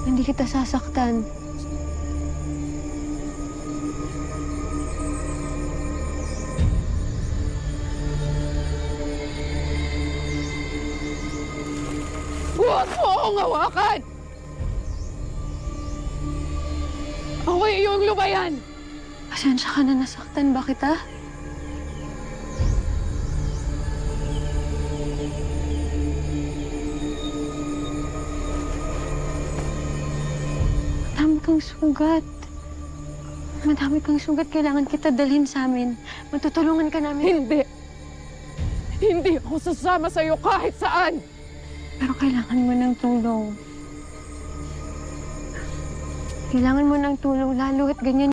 Hindi kita sasaktan. Huwag mo akong hawakan! Ako yung lumayan! Pasensya ka na nasaktan ba kita? Madami kang sugat. Madami kang sugat. Kailangan kita dalhin sa amin. Matutulungan ka namin. Hindi! Hindi ako sasama sa'yo kahit saan! Pero kailangan mo ng tulong. Kailangan mo ng tulong lalo at ganyan